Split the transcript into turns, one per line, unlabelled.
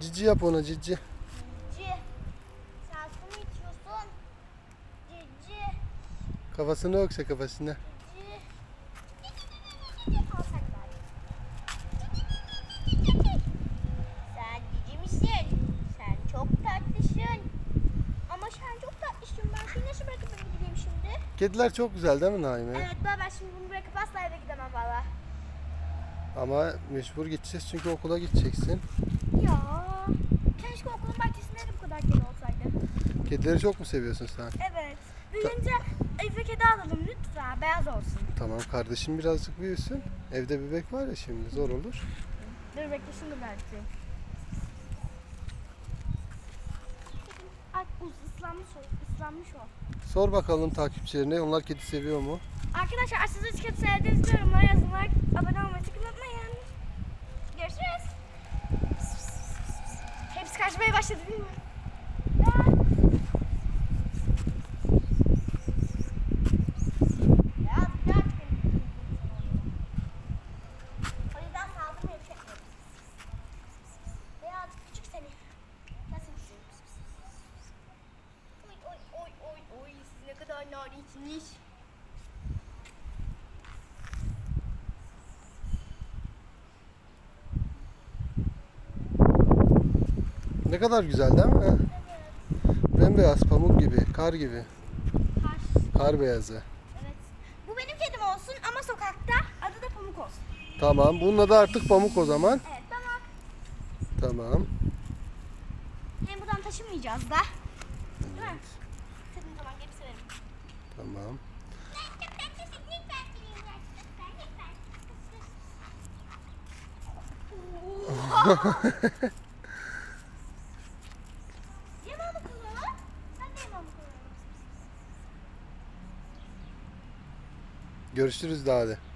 Cici yap ona cici.
Cici. Sen su mu içiyorsun? Cici.
Kafasını okşa kafasına.
Cici. Sen misin? Sen çok tatlısın. Ama sen çok tatlısın. Ben seni nasıl bırakıp eve gideyim şimdi?
Kediler çok güzel değil mi Naime?
Evet baba ben şimdi bunu bırakıp asla eve gidemem valla.
Ama mecbur gideceğiz çünkü okula gideceksin.
Ya. Keşke okulun bahçesinde de bu kadar kedi olsaydı.
Kedileri çok mu seviyorsun sen?
Evet. Büyüyünce eve kedi alalım lütfen. Beyaz olsun.
Tamam kardeşim birazcık büyüsün. Evde bebek var ya şimdi zor olur.
Dur bekle şimdi belki. Ay uz ıslanmış o. ıslanmış o.
Sor bakalım takipçilerine onlar kedi seviyor mu?
Arkadaşlar siz hiç kötü sevdiğiniz yorumlara yazın. Like, abone olmayı unutmayın. Görüşürüz. Hepsi kaçmaya başladı değil mi? Kadar narinsiniz.
Ne kadar güzel değil mi? Bembeyaz pamuk gibi, kar gibi.
Kaş.
Kar beyazı.
Evet. Bu benim kedim olsun ama sokakta adı da Pamuk olsun.
Tamam. Bunun adı artık pamuk o zaman.
Evet tamam.
Tamam.
Hem buradan taşımayacağız da. Değil mi?
Tamam. Görüşürüz daha de.